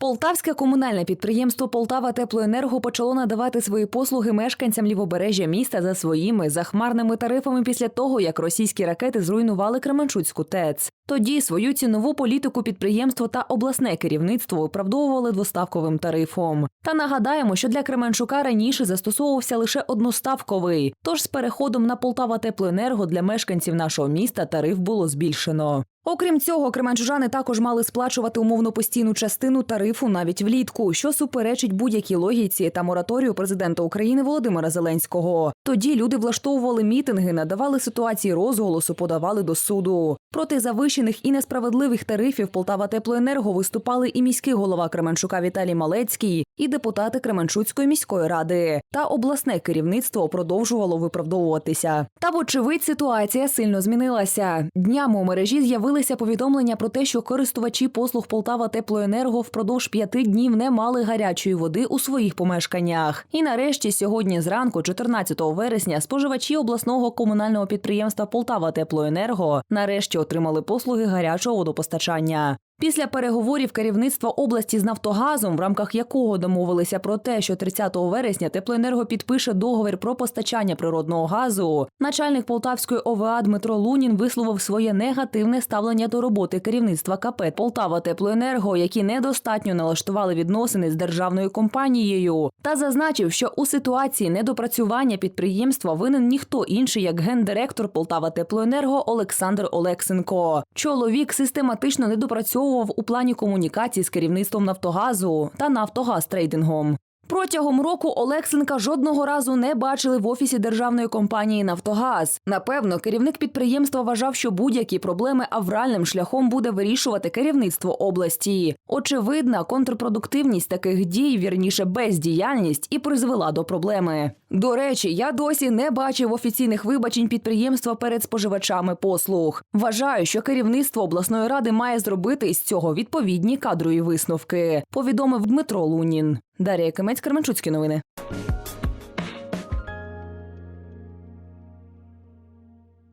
Полтавське комунальне підприємство Полтава Теплоенерго почало надавати свої послуги мешканцям лівобережжя міста за своїми захмарними тарифами після того, як російські ракети зруйнували Кременчуцьку ТЕЦ. Тоді свою цінову політику підприємство та обласне керівництво виправдовували двоставковим тарифом. Та нагадаємо, що для Кременчука раніше застосовувався лише одноставковий. Тож з переходом на Полтава Теплоенерго для мешканців нашого міста тариф було збільшено. Окрім цього, кременчужани також мали сплачувати умовно постійну частину тарифу навіть влітку, що суперечить будь-якій логіці та мораторію президента України Володимира Зеленського. Тоді люди влаштовували мітинги, надавали ситуації розголосу, подавали до суду. Проти завищених і несправедливих тарифів Полтава Теплоенерго виступали і міський голова Кременчука Віталій Малецький, і депутати Кременчуцької міської ради. Та обласне керівництво продовжувало виправдовуватися. Та, вочевидь, ситуація сильно змінилася. Днями у мережі з'явилися повідомлення про те, що користувачі послуг Полтава Теплоенерго впродовж п'яти днів не мали гарячої води у своїх помешканнях. І нарешті, сьогодні зранку, 14 вересня, споживачі обласного комунального підприємства Полтава Теплоенерго нарешті отримали послуги гарячого водопостачання. Після переговорів керівництва області з Нафтогазом, в рамках якого домовилися про те, що 30 вересня теплоенерго підпише договір про постачання природного газу, начальник Полтавської ОВА Дмитро Лунін висловив своє негативне ставлення до роботи керівництва КП Полтава Теплоенерго, які недостатньо налаштували відносини з державною компанією, та зазначив, що у ситуації недопрацювання підприємства винен ніхто інший, як гендиректор Полтава Теплоенерго Олександр Олексенко. Чоловік систематично недопрацьовував у плані комунікації з керівництвом Нафтогазу та Нафтогаз трейдингом. Протягом року Олексенка жодного разу не бачили в офісі державної компанії Нафтогаз. Напевно, керівник підприємства вважав, що будь-які проблеми авральним шляхом буде вирішувати керівництво області. Очевидна контрпродуктивність таких дій, вірніше бездіяльність, і призвела до проблеми. До речі, я досі не бачив офіційних вибачень підприємства перед споживачами послуг. Вважаю, що керівництво обласної ради має зробити з цього відповідні кадрові висновки. Повідомив Дмитро Лунін. Дарія Кимець, Кременчуцькі новини.